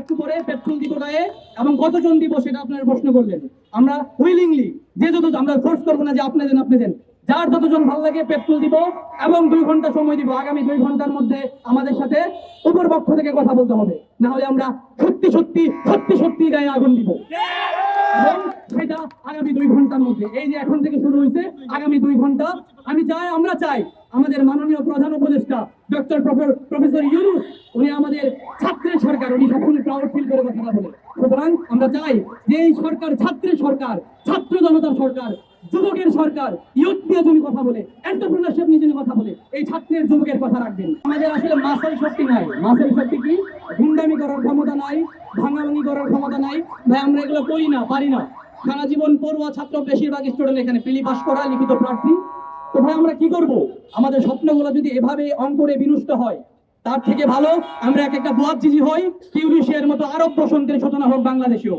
একটু পরে পেট্রোল দিব গায়ে এবং কতজন দিব সেটা আপনারা প্রশ্ন করলেন। আমরা উইলিংলি যে যত আমরা ফোর্স করব না যে আপনি দেন আপনি দেন। যার যতজন ভালো লাগে পেট্রোল দিব এবং দুই ঘণ্টা সময় দিব। আগামী দুই ঘণ্টার মধ্যে আমাদের সাথে উপর পক্ষ থেকে কথা বলতে হবে। না হলে আমরা সত্যি সত্যি সত্যি সত্যি গায়ে আগুন দিব। সেটা আগামী দুই ঘণ্টার মধ্যে। এই যে এখন থেকে শুরু হয়েছে, আগামী দুই ঘণ্টা। আমি চাই, আমরা চাই আমাদের মাননীয় প্রধান উপদেষ্টা, ডক্টর প্রফেসর ইউনুস, উনি আমাদের ছাত্রের সরকার, উনি সবসময় প্রাউড ফিল সুতরাং আমরা চাই যে এই সরকার ছাত্রের সরকার, ছাত্র জনতার সরকার, যুবকের সরকার ইউথ নিয়ে যদি কথা বলে এন্টারপ্রিনারশিপ নিয়ে যদি কথা বলে, এই ছাত্রের, যুবকের কথা রাখবেন। আমাদের আসলে মাসেল শক্তি নাই। শক্তি কি? গুন্ডামি করার ক্ষমতা নাই, ভাঙাভাঙি করার ক্ষমতা নাই। ভাই, আমরা এগুলো করি না, পারি না। সারা জীবন পড়ুয়া ছাত্র, বেশিরভাগ স্টুডেন্ট এখানে পিলি পাস করা, লিখিত প্রার্থী। তো ভাই, আমরা কি করব? আমাদের স্বপ্নগুলো যদি এভাবে অঙ্করে বিনষ্ট হয় তার থেকে ভালো, আমরা এক একটা বোয়াজিজি হই কিউরিশিয়ার মতো আরব বসন্তের সূচনা হোক বাংলাদেশেও।